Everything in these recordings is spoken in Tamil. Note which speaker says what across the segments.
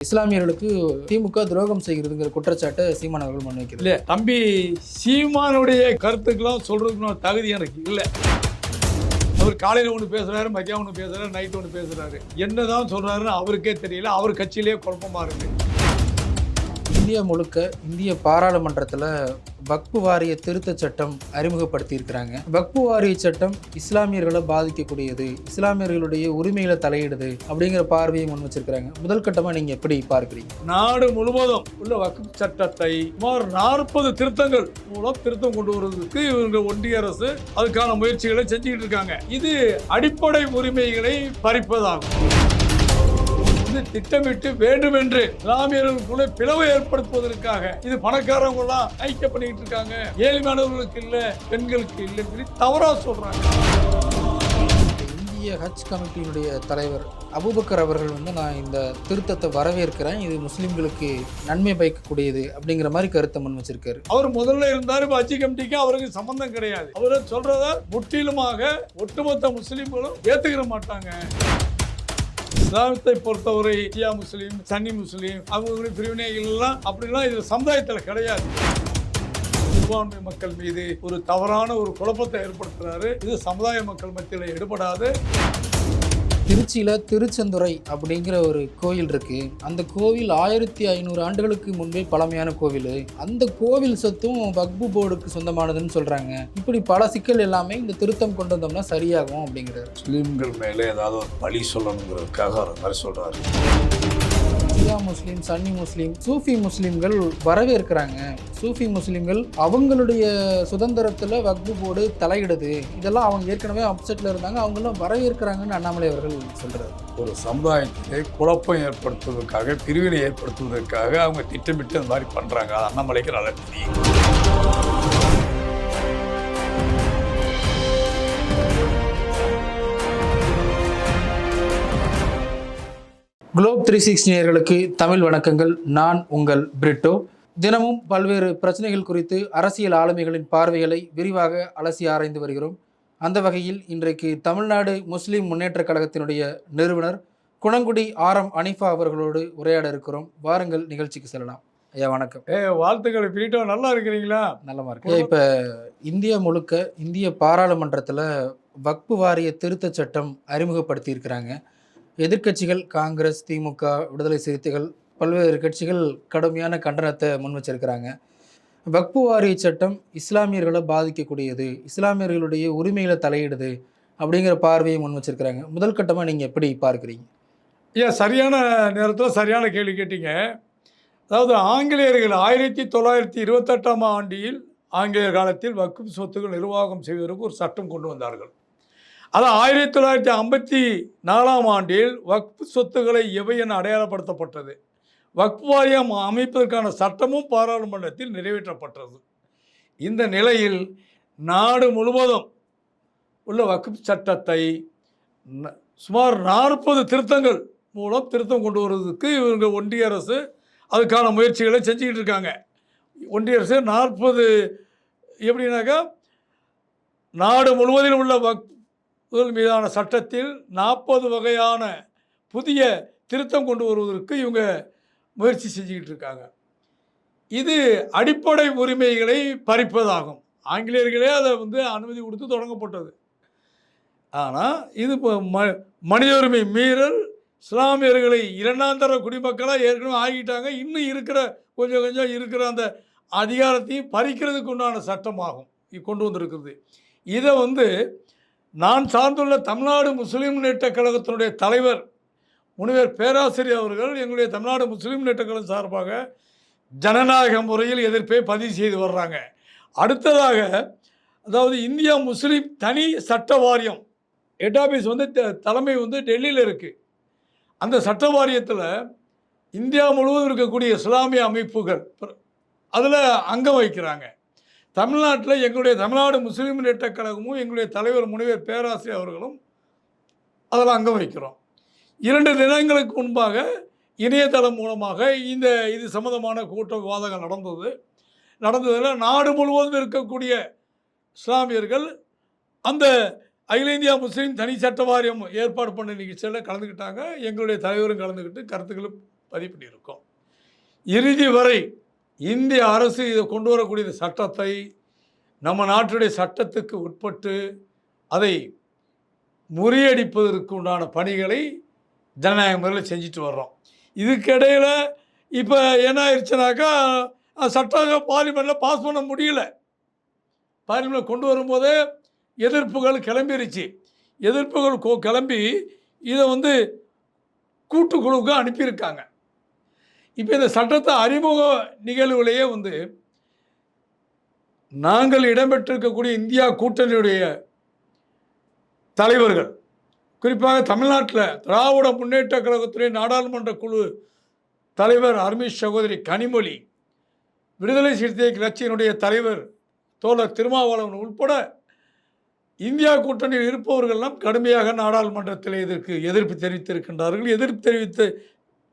Speaker 1: இஸ்லாமியர்களுக்கு திமுக துரோகம் செய்கிறதுங்கிற குற்றச்சாட்டை சீமான் அவர்கள் முன்வைக்கிறது
Speaker 2: இல்ல தம்பி சீமானுடைய கருத்துக்கெல்லாம் சொல்றதுக்கு தகுதி எனக்கு இல்லை. அவர் காலையில் ஒன்று பேசுறாரு மதியம் ஒன்று பேசுறாரு நைட் ஒன்று பேசுறாரு. என்னதான் சொல்றாருன்னு அவருக்கே தெரியல அவர் கட்சியிலேயே குழப்பமா இருக்கு.
Speaker 1: இந்தியா முழுக்க இந்திய பாராளுமன்றத்தில் வக்பு வாரிய திருத்த சட்டம் அறிமுகப்படுத்தியிருக்கிறாங்க. வக்பு வாரிய சட்டம் இஸ்லாமியர்களை பாதிக்கக்கூடியது இஸ்லாமியர்களுடைய உரிமைகளை தலையிடுது அப்படிங்கிற பார்வையை முன் வச்சிருக்கிறாங்க. முதல் கட்டமாக நீங்கள் எப்படி பார்க்குறீங்க?
Speaker 2: நாடு முழுவதும் உள்ள வக்பு சட்டத்தை சுமார் நாற்பது திருத்தங்கள் மூலம் திருத்தம் கொண்டு வருவதற்கு இவங்க ஒன்றிய அரசு அதுக்கான முயற்சிகளை செஞ்சுக்கிட்டு இருக்காங்க. இது அடிப்படை உரிமைகளை பறிப்பதாகும். இது திட்டமிட்டு வேண்டுமென்று இஸ்லாமியர்களுக்குள்ள பிளவை ஏற்படுத்துவதற்காக இது பணக்காரவங்க எல்லாம் ஐக்கிய பண்ணிட்டு இருக்காங்க ஏழ்மையானவர்களுக்கு இல்ல பெண்களுக்கு இல்லைன்னு சொல்லி தவறா சொல்றாங்க.
Speaker 1: இந்திய ஹஜ் கமிட்டியினுடைய தலைவர் அபூபக்கர் அவர்கள் வந்து நான் இந்த திருத்தத்தை வரவேற்கிறேன். இது முஸ்லிம்களுக்கு நன்மை பயக்கக்கூடியது அப்படிங்கிற மாதிரி கருத்தை முன் வச்சிருக்காரு
Speaker 2: அவர் முதல்ல இருந்தாரு இப்ப அஜி கமிட்டிக்கு அவருக்கு சம்பந்தம் கிடையாது. அவரு சொல்றத முற்றிலுமாக ஒட்டுமொத்த முஸ்லிம்களும் ஏத்துக்கிற மாட்டாங்க. இஸ்லாமத்தை பொறுத்தவரை இந்தியா முஸ்லீம் சன்னி முஸ்லீம் அவங்களுடைய பிரிவினைகள் எல்லாம் அப்படிலாம் இது சமுதாயத்தில் கிடையாது. சிறுபான்மை மக்கள் மீது ஒரு தவறான ஒரு குழப்பத்தை ஏற்படுத்துறாரு. இது சமுதாய மக்கள் மத்தியில் எடுபடாது
Speaker 1: திருச்சியில் திருச்செந்துறை அப்படிங்கிற ஒரு கோயில் இருக்கு. அந்த கோவில் ஆயிரத்தி ஐநூறு ஆண்டுகளுக்கு முன்பே பழமையான கோவில். அந்த கோவில் சொத்தும் வக்பு போர்டுக்கு சொந்தமானதுன்னு சொல்றாங்க. இப்படி பல சிக்கல் எல்லாமே இந்த திருத்தம் கொண்டு வந்தோம்னா சரியாகும் அப்படிங்கிறார்.
Speaker 2: முஸ்லீம்கள் மேலே ஏதாவது ஒரு பழி சொல்லணுங்கிறதுக்காக அவர் மாதிரி சொல்றாரு.
Speaker 1: ஷியா முஸ்லீம் சன்னி முஸ்லீம் சூஃபி முஸ்லீம்கள் வரவேற்கிறாங்க. சூஃபி முஸ்லீம்கள் அவங்களுடைய சுதந்திரத்தில் வக்பு போர்டு தலையிடுது. இதெல்லாம் அவங்க ஏற்கனவே அப்செட்டில் இருந்தாங்க. அவங்களும் வரவேற்கிறாங்கன்னு அண்ணாமலை அவர்கள் சொல்கிறார்
Speaker 2: ஒரு சமுதாயத்திலே குழப்பம் ஏற்படுத்துவதற்காக பிரிவினை ஏற்படுத்துவதற்காக அவங்க திட்டமிட்டு அந்த மாதிரி பண்ணுறாங்க அண்ணாமலைக்கு நல்லா தெரியும்.
Speaker 1: குளோப் த்ரீ சிக்ஸ் நேயர்களுக்கு தமிழ் வணக்கங்கள். நான் உங்கள் பிரிட்டோ. தினமும் பல்வேறு பிரச்சனைகள் குறித்து அரசியல் ஆளுமைகளின் பார்வைகளை விரிவாக அலசி ஆராய்ந்து வருகிறோம். அந்த வகையில் இன்றைக்கு தமிழ்நாடு முஸ்லிம் முன்னேற்றக் கழகத்தினுடைய நிறுவனர் குணங்குடி ஆரம் அனிஃபா அவர்களோடு உரையாட இருக்கிறோம். வாருங்கள் நிகழ்ச்சிக்கு செல்லலாம். ஐயா வணக்கம்.
Speaker 2: ஏ வாழ்த்துக்கள் பிரிட்டோ நல்லா இருக்கிறீங்களா?
Speaker 1: நல்லமா இருக்கு. இப்போ இந்தியா முழுக்க இந்திய பாராளுமன்றத்தில் வக்பு வாரிய திருத்தச் சட்டம் அறிமுகப்படுத்தி இருக்கிறாங்க எதிர்க்கட்சிகள் காங்கிரஸ் திமுக விடுதலை சிறுத்தைகள் பல்வேறு கட்சிகள் கடுமையான கண்டனத்தை முன் வச்சிருக்கிறாங்க. வக்பு வாரிய சட்டம் இஸ்லாமியர்களை பாதிக்கக்கூடியது இஸ்லாமியர்களுடைய உரிமைகளை தலையிடுது அப்படிங்கிற பார்வையை முன் வச்சிருக்கிறாங்க. முதல் கட்டமாக நீங்கள் எப்படி பார்க்குறீங்க?
Speaker 2: ஏன் சரியான நேரத்தில் சரியான கேள்வி கேட்டீங்க. அதாவது ஆங்கிலேயர்கள் ஆயிரத்தி தொள்ளாயிரத்தி இருபத்தெட்டாம் ஆண்டில் ஆங்கிலேயர் காலத்தில் வக்குப் சொத்துக்கள் நிர்வாகம் செய்வதற்கு ஒரு சட்டம் கொண்டு வந்தார்கள். அது ஆயிரத்தி தொள்ளாயிரத்தி ஐம்பத்தி நாலாம் ஆண்டில் வக்ஃப் சொத்துக்களை எவை என அடையாளப்படுத்தப்பட்டது. வக்ஃப் வாரியம் அமைப்பதற்கான சட்டமும் பாராளுமன்றத்தில் நிறைவேற்றப்பட்டது. இந்த நிலையில் நாடு முழுவதும் உள்ள வக்ஃப் சட்டத்தை சுமார் நாற்பது திருத்தங்கள் மூலம் திருத்தம் கொண்டு வருவதற்கு இவங்க ஒன்றிய அரசு அதுக்கான முயற்சிகளை செஞ்சுக்கிட்டு இருக்காங்க. ஒன்றிய அரசு நாற்பது எப்படின்னாக்கா நாடு முழுவதிலும் உள்ள வக் மீதான சட்டத்தில் நாற்பது வகையான புதிய திருத்தம் கொண்டு வருவதற்கு இவங்க முயற்சி செஞ்சுக்கிட்டு இருக்காங்க. இது அடிப்படை உரிமைகளை பறிப்பதாகும். ஆங்கிலேயர்களே அதை வந்து அனுமதி கொடுத்து தொடங்கப்பட்டது. ஆனால் இது இப்போ ம மனித உரிமை மீறல் இஸ்லாமியர்களை இரண்டாம் தர குடிமக்களாக ஏற்கனவே ஆகிட்டாங்க இன்னும் இருக்கிற கொஞ்சம் கொஞ்சம் இருக்கிற அந்த அதிகாரத்தையும் பறிக்கிறதுக்கு உண்டான சட்டமாகும். கொண்டு வந்திருக்கிறது. இதை வந்து நான் சார்ந்துள்ள தமிழ்நாடு முஸ்லீம் முன்னேற்ற கழகத்தினுடைய தலைவர் முனிவர் பேராசிரியர் அவர்கள் எங்களுடைய தமிழ்நாடு முஸ்லீம் முன்னேற்ற கழகம் சார்பாக ஜனநாயக முறையில் எதிர்ப்பை பதிவு செய்து வர்றாங்க. அடுத்ததாக அதாவது இந்தியா முஸ்லீம் தனி சட்ட வாரியம் ஹெட் ஆஃபீஸ் வந்து த- தலைமை வந்து டெல்லியில் இருக்குது அந்த சட்ட வாரியத்தில் இந்தியா முழுவதும் இருக்கக்கூடிய இஸ்லாமிய அமைப்புகள் அதில் அங்கம் வகிக்கிறாங்க. தமிழ்நாட்டில் எங்களுடைய தமிழ்நாடு முஸ்லீம் முன்னேற்ற கழகமும் எங்களுடைய தலைவர் முனைவர் பேராசிரியர் அவர்களும் அதில் அங்கம் வகிக்கிறோம் இரண்டு தினங்களுக்கு முன்பாக இணையதளம் மூலமாக இந்த இது சம்மந்தமான கூட்ட விவாதங்கள் நடந்தது. நடந்ததில் நாடு முழுவதும் இருக்கக்கூடிய இஸ்லாமியர்கள் அந்த அகில இந்தியா முஸ்லீம் தனி சட்ட வாரியம் ஏற்பாடு பண்ண நிகழ்ச்சியில் கலந்துக்கிட்டாங்க எங்களுடைய தலைவரும் கலந்துக்கிட்டு கருத்துக்களை பதிவு பண்ணியிருக்கோம். இறுதி வரை இந்திய அரசு இதை கொண்டு வரக்கூடிய சட்டத்தை நம்ம நாட்டுடைய சட்டத்துக்கு உட்பட்டு அதை முறியடிப்பதற்கு உண்டான பணிகளை ஜனநாயக முறையில் செஞ்சுட்டு வர்றோம். இதுக்கிடையில் இப்போ என்ன ஆயிடுச்சுனாக்கா சட்டம் பார்லிமெண்ட்டில் பாஸ் பண்ண முடியல. பார்லிமெண்ட் கொண்டு வரும்போதே எதிர்ப்புகள் கிளம்பிருச்சு. எதிர்ப்புகள் கிளம்பி இதை வந்து கூட்டுக்குழுவுக்கு அனுப்பியிருக்காங்க. இப்போ இந்த சட்டத்தை அறிமுக நிகழ்வுலேயே வந்து நாங்கள் இடம்பெற்றிருக்கக்கூடிய இந்தியா கூட்டணியுடைய தலைவர்கள் குறிப்பாக தமிழ்நாட்டில் திராவிட முன்னேற்ற கழகத்துடைய நாடாளுமன்ற குழு தலைவர் அருமேஷ் சகோதரி கனிமொழி விடுதலை சிறுத்தை கட்சியினுடைய தலைவர் தோழர் திருமாவளவன் உட்பட இந்தியா கூட்டணியில் இருப்பவர்கள்லாம் கடுமையாக நாடாளுமன்றத்தில் இதற்கு எதிர்ப்பு தெரிவித்திருக்கின்றார்கள். எதிர்ப்பு தெரிவித்து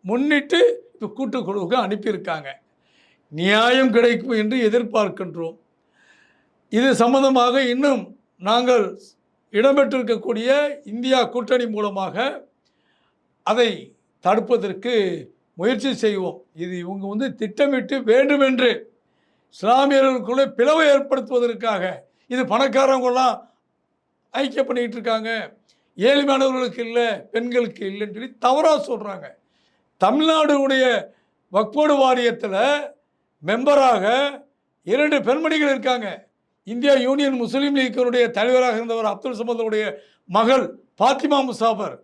Speaker 2: முன்னிட்டு கூட்டுக்குழுவுக்கு அனுப்பியிருக்காங்க. நியாயம் கிடைக்கும் என்று எதிர்பார்க்கின்றோம். இது சம்பந்தமாக இன்னும் நாங்கள் இடம்பெற்றிருக்கக்கூடிய இந்தியா கூட்டணி மூலமாக அதை தடுப்பதற்கு முயற்சி செய்வோம். இது இவங்க வந்து திட்டமிட்டு வேண்டுமென்று இஸ்லாமியர்களுக்குள்ளே பிளவை ஏற்படுத்துவதற்காக இது பணக்காரவங்களாம் ஐக்கியம் பண்ணிக்கிட்டு இருக்காங்க. ஏழ்மையானவர்களுக்கு இல்லை பெண்களுக்கு இல்லைன்னு சொல்லி தவறாக சொல்கிறாங்க தமிழ்நாடுடைய வக்போர்டு வாரியத்தில் மெம்பராக இரண்டு பெண்மணிகள் இருக்காங்க. இந்தியா யூனியன் முஸ்லீம் லீக்கினுடைய தலைவராக இருந்தவர் அப்துல் சமதுடைய மகள் பாத்திமா முசாஃபர்.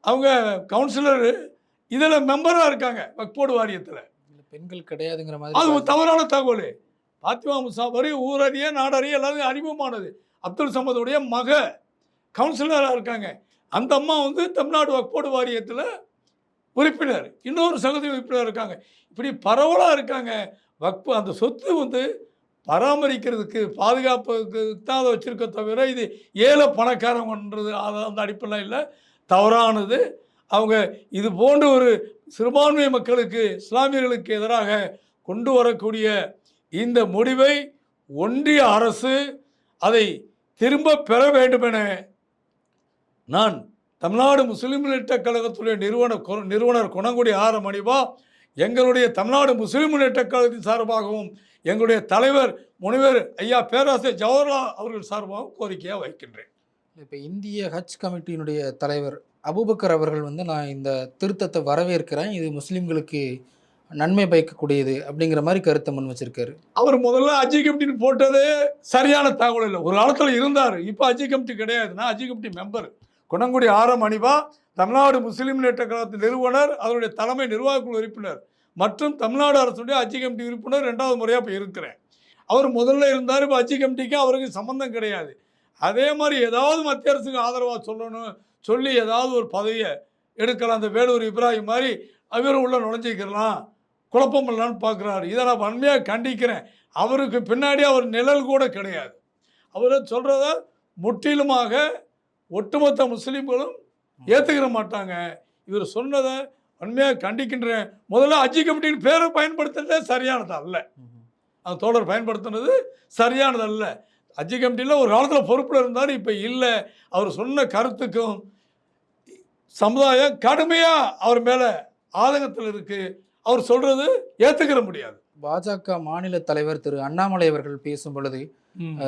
Speaker 2: அவங்க கவுன்சிலர். இதில் மெம்பராக இருக்காங்க வக்போர்டு வாரியத்தில்.
Speaker 1: பெண்கள் கிடையாதுங்கிற
Speaker 2: அது
Speaker 1: மாதிரி
Speaker 2: ஒரு தவறான தகவல். பாத்திமா முசாஃபர் ஊரறிய நாடறிய எல்லாரும் அறிமுகமானது. அப்துல் சமதுடைய மக கவுன்சிலராக இருக்காங்க. அந்த அம்மா வந்து தமிழ்நாடு வக்போர்டு வாரியத்தில் உறுப்பினர். இன்னொரு சகோதரி உறுப்பினர் இருக்காங்க. இப்படி பரவலாக இருக்காங்க. வக்பு அந்த சொத்து வந்து பராமரிக்கிறதுக்கு பாதுகாப்புக்கு தான் அதை வச்சுருக்க தவிர இது ஏழை பணக்காரங்கன்றது அதை அந்த அடிப்படையில் இல்லை. தவறானது. அவங்க இது போன்ற ஒரு சிறுபான்மை மக்களுக்கு இஸ்லாமியர்களுக்கு எதிராக கொண்டு வரக்கூடிய இந்த முடிவை ஒன்றிய அரசு அதை திரும்ப பெற வேண்டுமென நான் தமிழ்நாடு முஸ்லிம் முன்னேற்ற கழகத்துடைய நிறுவனர் கொ- நிறுவனர் குணங்குடி ஆர மணிவா எங்களுடைய தமிழ்நாடு முஸ்லிம் முன்னேற்ற கழகத்தின் சார்பாகவும் எங்களுடைய தலைவர் முனிவர் ஐயா பேராசிரியர் ஜவஹர்லால் அவர்கள் சார்பாகவும் கோரிக்கையாக வைக்கின்றேன்.
Speaker 1: இப்போ இந்திய ஹஜ் கமிட்டியினுடைய தலைவர் அபூபக்கர் அவர்கள் வந்து நான் இந்த திருத்தத்தை வரவேற்கிறேன். இது முஸ்லிம்களுக்கு நன்மை பயக்கக்கூடியது அப்படிங்கிற மாதிரி கருத்தை முன் வச்சிருக்காரு.
Speaker 2: அவர் முதல்ல அஜி கமிட்டின்னு போட்டதே சரியான தகவல் இல்லை. ஒரு காலத்தில் இருந்தார். இப்போ அஜி கமிட்டி கிடையாது. நான் அஜி கமிட்டி மெம்பர் குணங்குடி ஆரம் அணிவா தமிழ்நாடு முஸ்லீம் முன்னேற்ற கழகத்தின் நிறுவனர் அதனுடைய தலைமை நிர்வாகக்குழு உறுப்பினர் மற்றும் தமிழ்நாடு அரசுடைய அச்சி கமிட்டி உறுப்பினர் ரெண்டாவது முறையாக இப்போ இருக்கிறேன். அவர் முதல்ல இருந்தார் இப்போ அஜி கமிட்டிக்கு அவருக்கு சம்மந்தம் கிடையாது. அதே மாதிரி ஏதாவது மத்திய அரசுக்கு ஆதரவாக சொல்லணும் சொல்லி ஏதாவது ஒரு பதவியை எடுக்கலாம். அந்த வேலூர் இப்ராஹிம் மாதிரி அவர் உள்ள நுழைஞ்சிக்கலாம் குழப்பம் இல்லைன்னு பார்க்குறாரு இதை நான் வன்மையாக கண்டிக்கிறேன். அவருக்கு பின்னாடி அவர் நிழல் கூட கிடையாது. அவர் சொல்கிறத முற்றிலுமாக ஒட்டுமொத்த முஸ்லீம்களும் ஏற்றுக்கிற மாட்டாங்க. இவர் சொன்னதை உண்மையாக கண்டிக்கின்றேன். முதல்ல அஜி கமிட்டியின் பேரை பயன்படுத்துறதே சரியானது அல்ல. அந்த தோழர் பயன்படுத்துனது சரியானது அல்ல. அஜி கமிட்டியில் ஒரு காலத்தில் பொறுப்பில் இருந்தார் இப்போ இல்லை. அவர் சொன்ன கருத்துக்கும் சமுதாயம் கடுமையாக அவர் மேலே ஆதங்கத்தில் இருக்குது அவர் சொல்கிறது ஏற்றுக்கிற முடியாது.
Speaker 1: பாஜக மாநில தலைவர் திரு அண்ணாமலை அவர்கள் பேசும் பொழுது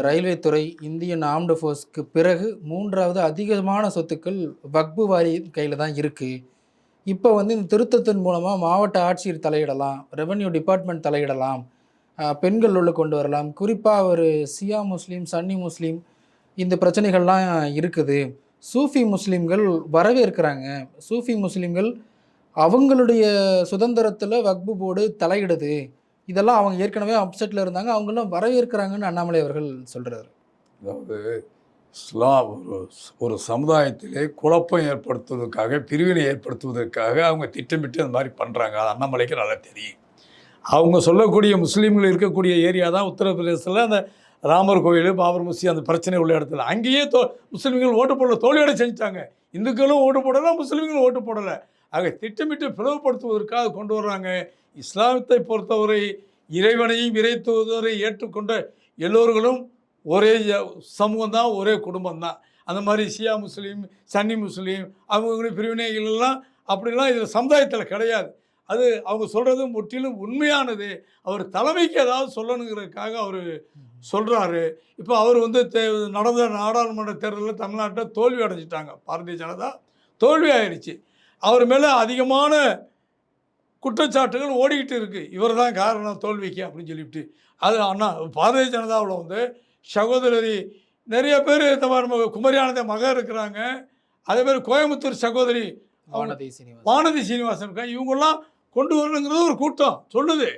Speaker 1: ரயில்வே துறை இந்தியன் ஆர்ம்டு ஃபோர்ஸ்க்கு பிறகு மூன்றாவது அதிகமான சொத்துக்கள் வக்பு வாரி கையில் தான் இருக்குது இப்போ வந்து இந்த திருத்தத்தின் மூலமாக மாவட்ட ஆட்சியர் தலையிடலாம் ரெவன்யூ டிபார்ட்மெண்ட் தலையிடலாம் பெண்கள் உள்ள கொண்டு வரலாம். குறிப்பாக ஒரு சியா முஸ்லீம் சன்னி முஸ்லீம் இந்த பிரச்சனைகள்லாம் இருக்குது. சூஃபி முஸ்லீம்கள் வரவேற்கிறாங்க. சூஃபி முஸ்லீம்கள் அவங்களுடைய சுதந்திரத்தில் வக்பு போர்டு தலையிடுது. இதெல்லாம் அவங்க ஏற்கனவே அப்செட்டில் இருந்தாங்க. அவங்களாம் வரவேற்கிறாங்கன்னு அண்ணாமலை அவர்கள் சொல்கிறாரு
Speaker 2: அதாவது இஸ்லாம் ஒரு ஒரு சமுதாயத்திலே குழப்பம் ஏற்படுத்துவதற்காக பிரிவினை ஏற்படுத்துவதற்காக அவங்க திட்டமிட்டு அந்த மாதிரி பண்ணுறாங்க அது அண்ணாமலைக்கு நல்லா தெரியும். அவங்க சொல்லக்கூடிய முஸ்லீம்கள் இருக்கக்கூடிய ஏரியா தான் உத்தரப்பிரதேசத்தில். அந்த ராமர் கோயில் பாபர் மசி அந்த பிரச்சனை உள்ள இடத்துல. அங்கேயே தோ முஸ்லீம்கள் ஓட்டு போடல தோல்வியடை செஞ்சுட்டாங்க. இந்துக்களும் ஓட்டு போடலை முஸ்லீம்களும் ஓட்டு போடலை. ஆக திட்டமிட்டு பிளவுபடுத்துவதற்காக கொண்டு வர்றாங்க. இஸ்லாமத்தை பொறுத்தவரை இறைவனையும் இறைத்துவதை ஏற்றுக்கொண்ட எல்லோர்களும் ஒரே சமூகம் தான் ஒரே குடும்பம் தான் அந்த மாதிரி ஷியா முஸ்லீம் சன்னி முஸ்லீம் அவங்களுடைய பிரிவினைகள்லாம் அப்படிலாம் இதில் சமுதாயத்தில் கிடையாது. அது அவங்க சொல்கிறது முற்றிலும் உண்மையானது. அவர் தலைமைக்கு ஏதாவது சொல்லணுங்கிறதுக்காக அவர் சொல்கிறாரு இப்போ அவர் வந்து தே- நடந்த நாடாளுமன்ற தேர்தலில் தமிழ்நாட்டில் தோல்வி அடைஞ்சிட்டாங்க. பாரதிய ஜனதா தோல்வி ஆயிடுச்சு. அவர் மேலே அதிகமான குற்றச்சாட்டுகள் ஓடிக்கிட்டு இருக்கு. இவர் தான் காரணம் தோல்விக்கு அப்படின்னு சொல்லிவிட்டு. அது அண்ணா பாரதிய ஜனதாவில் வந்து சகோதரி நிறைய பேர் இந்த மாதிரி ம- குமரி ஆனந்த மகன் இருக்கிறாங்க. அதே மாதிரி கோயம்புத்தூர் சகோதரி
Speaker 1: வானதி சீனிவாசன்.
Speaker 2: வானதி சீனிவாசன் இருக்காங்க. இவங்கெல்லாம் கொண்டு வரணுங்கிறது ஒரு கூட்டம் சொல்லுது.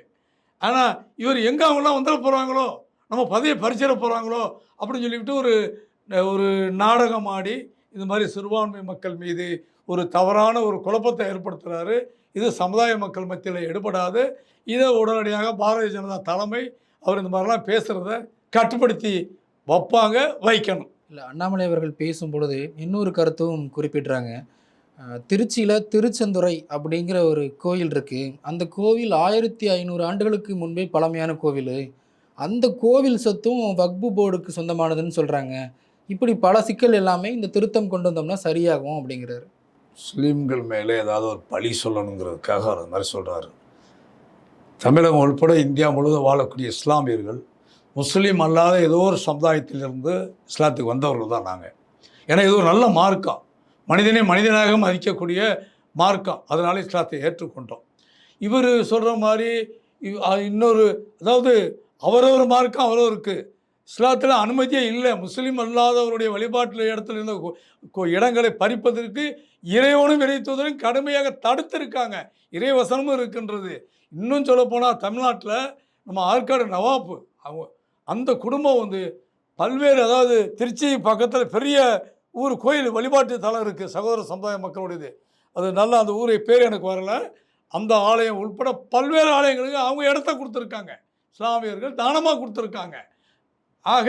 Speaker 2: ஆனால் இவர் எங்கே அவங்களாம் வந்துட போகிறாங்களோ நம்ம பதவியை பறிச்சிட போகிறாங்களோ அப்படின்னு சொல்லிவிட்டு ஒரு ஒரு நாடகம் ஆடி இது மாதிரி சிறுபான்மை மக்கள் மீது ஒரு தவறான ஒரு குழப்பத்தை ஏற்படுத்துகிறாரு இது சமுதாய மக்கள் மத்தியில் எடுபடாது. இதை உடனடியாக பாரதிய ஜனதா தலைமை அவர் இந்த மாதிரிலாம் பேசுகிறத கட்டுப்படுத்தி வைப்பாங்க வைக்கணும்.
Speaker 1: இல்லை அண்ணாமலை அவர்கள் பேசும் பொழுது இன்னொரு கருத்தும் குறிப்பிட்றாங்க. திருச்சியில் திருச்செந்துறை அப்படிங்கிற ஒரு கோயில் இருக்குது அந்த கோவில் ஆயிரத்தி ஐநூறு ஆண்டுகளுக்கு முன்பே பழமையான கோவில். அந்த கோவில் சொத்தும் வக்பு போர்டுக்கு சொந்தமானதுன்னு சொல்கிறாங்க இப்படி பல சிக்கல் எல்லாமே இந்த திருத்தம் கொண்டு வந்தோம்னா சரியாகும் அப்படிங்கிறாரு.
Speaker 2: முஸ்லீம்கள் மேலே ஏதாவது ஒரு பழி சொல்லணுங்கிறதுக்காக அவர் அது மாதிரி சொல்கிறாரு தமிழகம் உள்பட இந்தியா முழுவதும் வாழக்கூடிய இஸ்லாமியர்கள் முஸ்லீம் அல்லாத ஏதோ ஒரு சமுதாயத்திலிருந்து இஸ்லாத்துக்கு வந்தவர்கள் தான் நாங்கள் ஏன்னா இது ஒரு நல்ல மார்க்கம் மனிதனை மனிதனாக மதிக்கக்கூடிய மார்க்கம் அதனால் இஸ்லாத்தை ஏற்றுக்கொண்டோம். இவர் சொல்கிற மாதிரி இவ்- இன்னொரு அதாவது அவரவர் மார்க்கம் அவரவருக்கு இஸ்லாத்தில் அனுமதியே இல்லை. முஸ்லீம் அல்லாதவருடைய வழிபாட்டில் இடத்துல இருந்த இடங்களை பறிப்பதற்கு இறைவனும் இறைத்துவதும் கடுமையாக தடுத்திருக்காங்க. இறைவசனமும் இருக்கின்றது. இன்னும் சொல்லப்போனால் தமிழ்நாட்டில் நம்ம ஆற்காடு நவாப்பு அவங்க அந்த குடும்பம் வந்து பல்வேறு அதாவது திருச்சி பக்கத்தில் பெரிய ஊர் கோயில் வழிபாட்டு தலம் இருக்குது சகோதர சமுதாய மக்களுடையது. அது நல்லா அந்த ஊரை பேர் எனக்கு வரல. அந்த ஆலயம் உட்பட பல்வேறு ஆலயங்களுக்கு அவங்க இடத்த கொடுத்துருக்காங்க. இஸ்லாமியர்கள் தானமாக கொடுத்துருக்காங்க. ஆக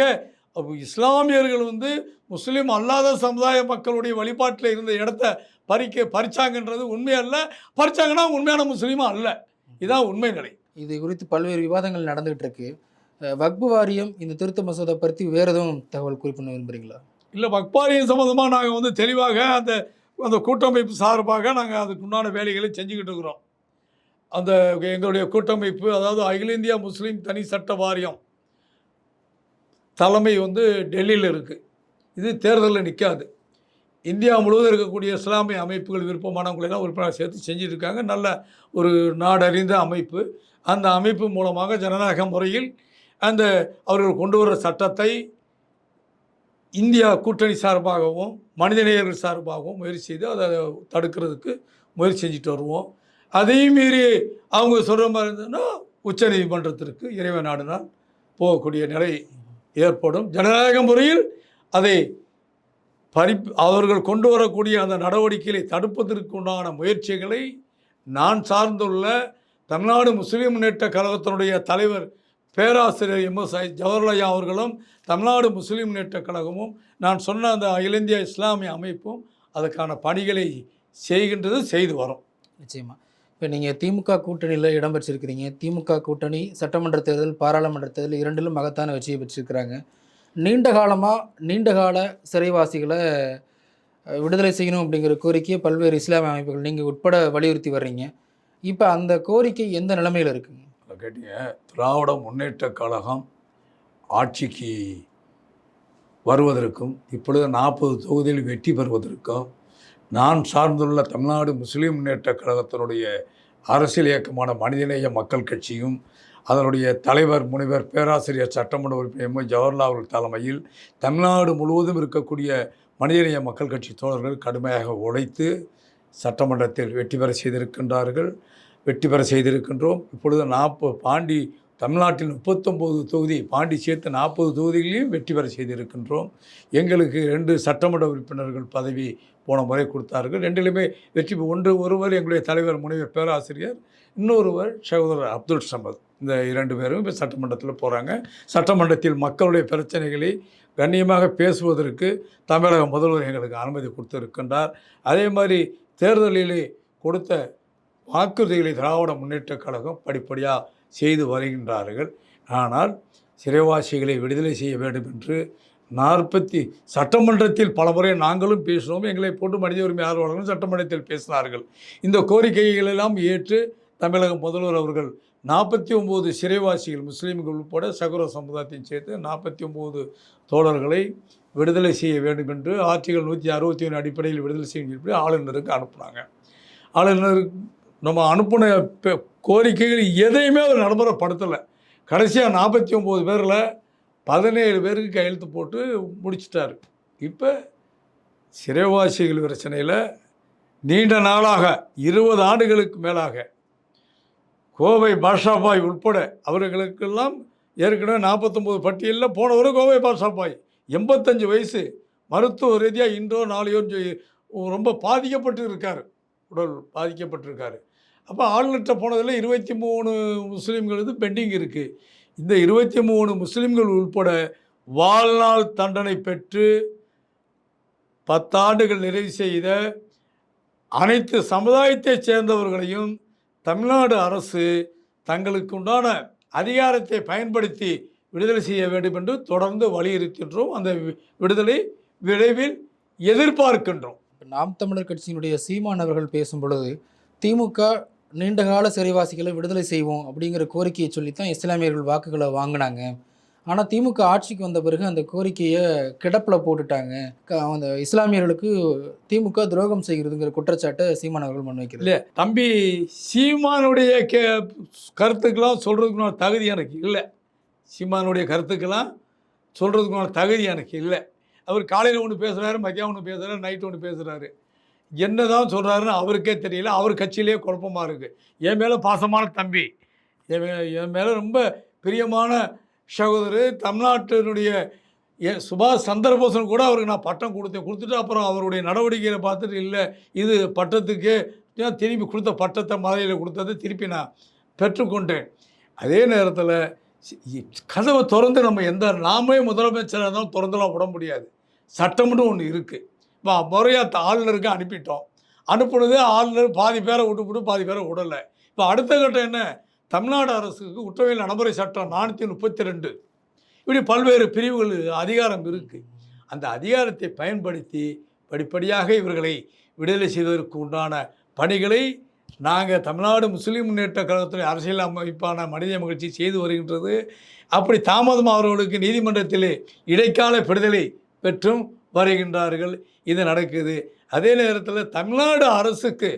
Speaker 2: இஸ்லாமியர்கள் வந்து முஸ்லீம் அல்லாத சமுதாய மக்களுடைய வழிபாட்டில் இருந்த இடத்த பறிக்க பறிச்சாங்கன்றது உண்மை அல்ல. பறிச்சாங்கன்னா உண்மையான முஸ்லீமா அல்ல. இதான் உண்மை நிலை.
Speaker 1: இது குறித்து பல்வேறு விவாதங்கள் நடந்துகிட்டு இருக்கு. வக்பு வாரியம் இந்த திருத்த மசோதா பற்றி வேற எதுவும் தகவல் குறிப்பிட விரும்புறீங்களா?
Speaker 2: இல்லை வக்பாரியம் சம்மந்தமாக நாங்கள் வந்து தெளிவாக அந்த அந்த கூட்டமைப்பு சார்பாக நாங்கள் அதுக்கு உண்டான வேலைகளை செஞ்சுக்கிட்டு இருக்கிறோம். அந்த எங்களுடைய கூட்டமைப்பு அதாவது அகில இந்தியா முஸ்லீம் தனி சட்ட வாரியம் தலைமை வந்து டெல்லியில் இருக்குது இது தேர்தலில் நிற்காது இந்தியா முழுவதும் இருக்கக்கூடிய இஸ்லாமிய அமைப்புகள் விருப்பமானவங்களெல்லாம் உறுப்பினர் சேர்த்து செஞ்சுருக்காங்க நல்ல ஒரு நாடறிந்த அமைப்பு. அந்த அமைப்பு மூலமாக ஜனநாயக முறையில் அந்த அவர்கள் கொண்டு வர சட்டத்தை இந்தியா கூட்டணி சார்பாகவும் மனிதநேயர்கள் சார்பாகவும் முயற்சி செய்து அதை தடுக்கிறதுக்கு முயற்சி செஞ்சுட்டு வருவோம். அதையும் மீறி அவங்க சொல்கிற மாதிரி இருந்ததுன்னா உச்சநீதிமன்றத்திற்கு இறைவன் நாடுனால் போகக்கூடிய நிலை ஏற்படும். ஜனநாயக முறையில் அதை பறி அவர்கள் கொண்டு வரக்கூடிய அந்த நடவடிக்கைகளை தடுப்பதற்கு உண்டான முயற்சிகளை நான் சார்ந்துள்ள தமிழ்நாடு முஸ்லீம் முன்னேற்ற கழகத்தினுடைய தலைவர் பேராசிரியர் எம்எஸ் ஐ ஜவஹர்லையா அவர்களும் தமிழ்நாடு முஸ்லீம் முன்னேற்ற கழகமும் நான் சொன்ன அந்த அகில இந்திய இஸ்லாமிய அமைப்பும் அதுக்கான பணிகளை செய்கின்றது செய்து வரும்.
Speaker 1: நிச்சயமாக இப்போ நீங்கள் திமுக கூட்டணியில் இடம் பெற்றிருக்கிறீங்க. திமுக கூட்டணி சட்டமன்ற தேர்தல் பாராளுமன்ற தேர்தல் இரண்டிலும் மகத்தான வெற்றியை பெற்றிருக்கிறாங்க. நீண்ட காலமாக நீண்ட கால சிறைவாசிகளை விடுதலை செய்யணும் அப்படிங்கிற கோரிக்கையை பல்வேறு இஸ்லாமிய அமைப்புகள் நீங்கள் உட்பட வலியுறுத்தி வர்றீங்க. இப்போ அந்த கோரிக்கை எந்த நிலைமையில் இருக்குங்க?
Speaker 2: கேட்டீங்க. திராவிட முன்னேற்ற கழகம் ஆட்சிக்கு வருவதற்கும் இப்பொழுது நாற்பது தொகுதியில் வெற்றி பெறுவதற்கும் நான் சார்ந்துள்ள தமிழ்நாடு முஸ்லீம் முன்னேற்ற கழகத்தினுடைய அரசியல் இயக்கமான மனிதநேய மக்கள் கட்சியும் அதனுடைய தலைவர் முனைவர் பேராசிரியர் சட்டமன்ற உறுப்பினர் எம். ஜவஹர்லால் அவர்கள் தலைமையில் தமிழ்நாடு முழுவதும் இருக்கக்கூடிய மனிதநேய மக்கள் கட்சி தோழர்கள் கடுமையாக உழைத்து சட்டமன்றத்தில் வெற்றி பெற செய்திருக்கின்றார்கள். வெற்றி பெற செய்திருக்கின்றோம். இப்பொழுது நாற்பது பாண்டி தமிழ்நாட்டில் முப்பத்தொம்போது தொகுதி பாண்டி சேர்த்து நாற்பது தொகுதிகளையும் வெற்றி பெற செய்திருக்கின்றோம். எங்களுக்கு ரெண்டு சட்டமன்ற உறுப்பினர்கள் பதவி போன முறை கொடுத்தார்கள். ரெண்டிலுமே வெற்றி ஒன்று ஒருவர் எங்களுடைய தலைவர் முனைவர் பேராசிரியர் இன்னொருவர் சகோதரர் அப்துல் சமத். இந்த இரண்டு பேரும் இப்போ சட்டமன்றத்தில் போகிறாங்க சட்டமன்றத்தில் மக்களுடைய பிரச்சனைகளை கண்ணியமாக பேசுவதற்கு தமிழக முதல்வர் எங்களுக்கு அனுமதி கொடுத்திருக்கின்றார். அதே மாதிரி தேர்தலிலே கொடுத்த வாக்குறுதிகளை திராவிட முன்னேற்றக் கழகம் படிப்படியாக செய்து வருகின்றார்கள். ஆனால் சிறைவாசிகளை விடுதலை செய்ய வேண்டும் என்று நாற்பத்தி சட்டமன்றத்தில் பலமுறை நாங்களும் பேசினோம் எங்களை போட்டு மனித உரிமை ஆர்வலர்களும் சட்டமன்றத்தில் பேசினார்கள். இந்த கோரிக்கைகளெல்லாம் ஏற்று தமிழக முதல்வர் அவர்கள் நாற்பத்தி ஒம்பது சிறைவாசிகள் முஸ்லீம்கள் உட்பட சகோர சமுதாயத்தையும் சேர்த்து நாற்பத்தி ஒம்பது தோழர்களை விடுதலை செய்ய வேண்டும் என்று ஆர்டிகல் நூற்றி அறுபத்தி ஒன்று அடிப்படையில் விடுதலை செய்யும் சொல்லி ஆளுநருக்கு அனுப்புனாங்க. ஆளுநருக்கு நம்ம அனுப்பின கோரிக்கைகள் எதையுமே அவர் நடைமுறைப்படுத்தலை. கடைசியாக நாற்பத்தி ஒம்பது பேரில் பதினேழு பேருக்கு கையெழுத்து போட்டு முடிச்சிட்டாரு. இப்போ சிறைவாசிகள் பிரச்சனையில் நீண்ட நாளாக இருபது ஆண்டுகளுக்கு மேலாக கோவை பாஷாபாய் உட்பட அவர்களுக்கெல்லாம் ஏற்கனவே நாற்பத்தொம்போது பட்டியலில் போனவரும் கோவை பாஷாபாய் எண்பத்தஞ்சு வயசு மருத்துவ ரீதியாக இன்றோ நாளையோ ரொம்ப பாதிக்கப்பட்டு இருக்கார் உடல் பாதிக்கப்பட்டிருக்காரு. அப்போ ஆளுநர்கிட்ட போனதில் இருபத்தி மூணு முஸ்லீம்களுக்கு பெண்டிங் இருக்குது இந்த இருபத்தி மூணு முஸ்லீம்கள் உட்பட வாழ்நாள் தண்டனை பெற்று பத்தாண்டுகள் நிறைவு செய்த அனைத்து சமுதாயத்தைச் சேர்ந்தவர்களையும் தமிழ்நாடு அரசு தங்களுக்கு உண்டான அதிகாரத்தை பயன்படுத்தி விடுதலை செய்ய வேண்டும் என்று தொடர்ந்து வலியுறுத்தின்றோம் அந்த வி- விடுதலை விரைவில் எதிர்பார்க்கின்றோம்.
Speaker 1: நாம் தமிழர் கட்சியினுடைய சீமான் அவர்கள் பேசும் பொழுது திமுக நீண்டகால சிறைவாசிகளை விடுதலை செய்வோம் அப்படிங்கிற கோரிக்கையை சொல்லித்தான் இஸ்லாமியர்கள் வாக்குகளை வாங்கினாங்க. ஆனால் திமுக ஆட்சிக்கு வந்த பிறகு அந்த கோரிக்கையை கிடப்பில் போட்டுட்டாங்க. க- அந்த இஸ்லாமியர்களுக்கு திமுக துரோகம் செய்கிறதுங்கிற குற்றச்சாட்டை சீமான் அவர்கள் முன்வைக்கிறது
Speaker 2: இல்லை தம்பி சீமானுடைய கே கருத்துக்கெல்லாம் சொல்கிறதுக்குள்ள தகுதி எனக்கு இல்லை. சீமானுடைய கருத்துக்கெல்லாம் சொல்கிறதுக்குள்ள தகுதி எனக்கு இல்லை. அவர் காலையில் ஒன்று பேசுகிறாரு மதியம் ஒன்று பேசுகிறாரு நைட்டு ஒன்று பேசுகிறாரு என்ன தான் சொல்கிறாருன்னு அவருக்கே தெரியல. அவர் கட்சியிலேயே குழப்பமாக இருக்குது என் மேலே பாசமான தம்பி. என் மே- என் மேலே ரொம்ப பிரியமான சகோதரர். தமிழ்நாட்டினுடைய எ- சுபாஷ் சந்திரபோசன் கூட அவருக்கு நான் பட்டம் கொடுத்தேன். கொடுத்துட்டு அப்புறம் அவருடைய நடவடிக்கைகளை பார்த்துட்டு இல்லை. இது பட்டத்துக்கு திருப்பி கொடுத்த பட்டத்தை மதுரையில் கொடுத்தது திருப்பி நான் பெற்றுக்கொண்டேன் அதே நேரத்தில் கதவை திறந்து நம்ம எந்த நாமே முதலமைச்சராக இருந்தாலும் திறந்துலாம் விட முடியாது. சட்டம்னு ஒன்று இருக்குது இப்போ முறையாக ஆளுநருக்கு அனுப்பிட்டோம். அனுப்பினது ஆளுநர் பாதி பேரை விட்டுவிட்டு பாதி பேரை விடலை. இப்போ அடுத்த கட்டம் என்ன? தமிழ்நாடு அரசுக்கு குற்றவியல் நடைமுறை சட்டம் நானூற்றி முப்பத்தி ரெண்டு இப்படி பல்வேறு பிரிவுகள் அதிகாரம் இருக்குது அந்த அதிகாரத்தை பயன்படுத்தி படிப்படியாக இவர்களை விடுதலை செய்வதற்கு உண்டான பணிகளை நாங்கள் தமிழ்நாடு முஸ்லீம் முன்னேற்ற கழகத்துடைய அரசியல் அமைப்பான மனித மகிழ்ச்சி செய்து வருகின்றது. அப்படி தாமதம் அவர்களுக்கு நீதிமன்றத்திலே இடைக்கால விடுதலை பெற்றும் வருகின்றார்கள். இது நடக்குது. அதே நேரத்தில் தமிழ்நாடு அரசுக்கு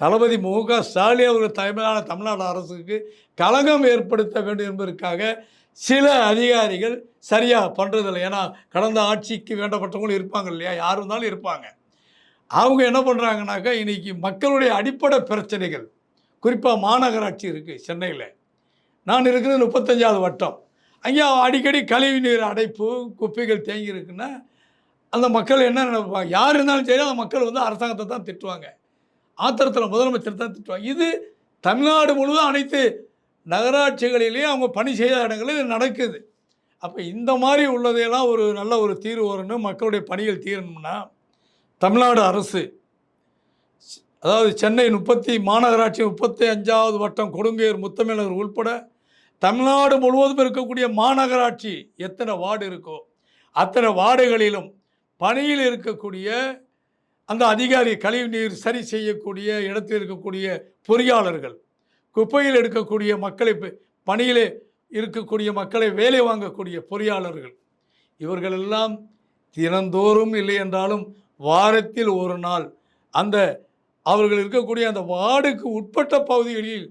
Speaker 2: தளபதி மு க ஸ்டாலின் அவர்கள் தலைமையிலான தமிழ்நாடு அரசுக்கு கழகம் ஏற்படுத்த வேண்டும் என்பதற்காக சில அதிகாரிகள் சரியாக பண்ணுறதில்லை ஏன்னா கடந்த ஆட்சிக்கு வேண்டப்பட்டவங்களும் இருப்பாங்க இல்லையா? யார் இருந்தாலும் இருப்பாங்க. அவங்க என்ன பண்ணுறாங்கனாக்கா இன்றைக்கி மக்களுடைய அடிப்படை பிரச்சனைகள். குறிப்பாக மாநகராட்சி இருக்குது சென்னையில். நான் இருக்கிறது முப்பத்தஞ்சாவது வட்டம். அங்கே அடிக்கடி கழிவு நீர் அடைப்பு குப்பைகள் தேங்கி இருக்குன்னா அந்த மக்கள் என்ன நினைப்பாங்க? யார் இருந்தாலும் சரி அந்த மக்கள் வந்து அரசாங்கத்தை தான் திட்டுவாங்க. ஆத்திரத்தில் முதலமைச்சர் தான் திட்டுவாங்க. இது தமிழ்நாடு முழுவதும் அனைத்து நகராட்சிகளிலேயும் அவங்க பணி செய்த இடங்களில் இது நடக்குது. அப்போ இந்த மாதிரி உள்ளதையெல்லாம் ஒரு நல்ல ஒரு தீர்வு வரணும். மக்களுடைய பணிகள் தீரணும்னா தமிழ்நாடு அரசு அதாவது சென்னை முப்பத்தி மாநகராட்சி முப்பத்தி அஞ்சாவது வட்டம் கொடுங்கையூர் முத்தமிழர் உள்பட தமிழ்நாடு முழுவதும் இருக்கக்கூடிய மாநகராட்சி எத்தனை வார்டு இருக்கோ அத்தனை வார்டுகளிலும் பணியில் இருக்கக்கூடிய அந்த அதிகாரி கழிவு நீர் சரி செய்யக்கூடிய இடத்தில் இருக்கக்கூடிய பொறியாளர்கள் குப்பையில் எடுக்கக்கூடிய மக்களை பணியிலே இருக்கக்கூடிய மக்களை வேலை வாங்கக்கூடிய பொறியாளர்கள் இவர்களெல்லாம் தினந்தோறும் இல்லை என்றாலும் வாரத்தில் ஒரு நாள் அந்த அவர்கள் இருக்கக்கூடிய அந்த வார்டுக்கு உட்பட்ட பகுதிகளில்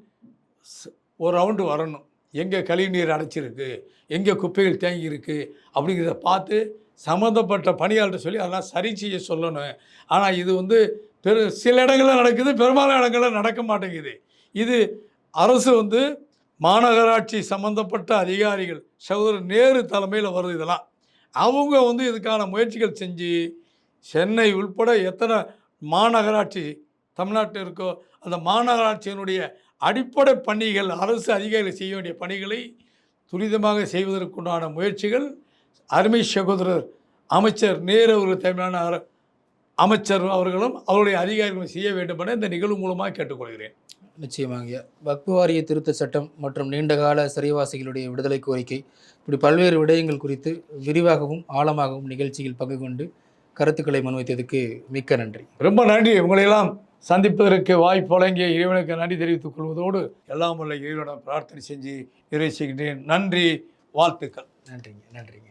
Speaker 2: ஒரு ரவுண்டு வரணும். எங்கே கழிவுநீர் அடைச்சிருக்கு எங்கே குப்பைகள் தேங்கியிருக்கு அப்படிங்கிறத பார்த்து சம்மந்தப்பட்ட பணியாளர்கிட்ட சொல்லி அதெல்லாம் சரி செய்ய சொல்லணும். ஆனால் இது வந்து பெரு சில இடங்களில் நடக்குது பெரும்பாலான இடங்களில் நடக்க மாட்டேங்குது. இது அரசு வந்து மாநகராட்சி சம்மந்தப்பட்ட அதிகாரிகள் சகோதரர் நேரு தலைமையில் வருது இதெல்லாம். அவங்க வந்து இதுக்கான முயற்சிகள் செஞ்சு சென்னை உள்பட எத்தனை மாநகராட்சி தமிழ்நாட்டில் இருக்கோ அந்த மாநகராட்சியினுடைய அடிப்படை பணிகள் அரசு அதிகாரிகள் செய்ய வேண்டிய பணிகளை துரிதமாக செய்வதற்குண்டான முயற்சிகள் அருமை சகோதரர் அமைச்சர் நேரு அவர்கள் தலைமையிலான அமைச்சர் அவர்களும் அவருடைய அதிகாரிகளும் செய்ய வேண்டும் என இந்த நிகழ்வு மூலமாக கேட்டுக்கொள்கிறேன்.
Speaker 1: நிச்சயமாங்க. வக்பு வாரிய திருத்த சட்டம் மற்றும் நீண்டகால சிறைவாசிகளுடைய விடுதலை கோரிக்கை இப்படி பல்வேறு விடயங்கள் குறித்து விரிவாகவும் ஆழமாகவும் நிகழ்ச்சியில் பங்கு கொண்டு கருத்துக்களை முன்வைத்ததுக்கு மிக்க நன்றி.
Speaker 2: ரொம்ப நன்றி. உங்களையெல்லாம் சந்திப்பதற்கு வாய்ப்பு வழங்கிய இறைவனுக்கு நன்றி தெரிவித்துக் கொள்வதோடு எல்லாம் உள்ள இறைவனை பிரார்த்தனை செஞ்சு நிறைவு செய்கின்றேன் நன்றி. வாழ்த்துக்கள்.
Speaker 1: நன்றிங்க. நன்றிங்க.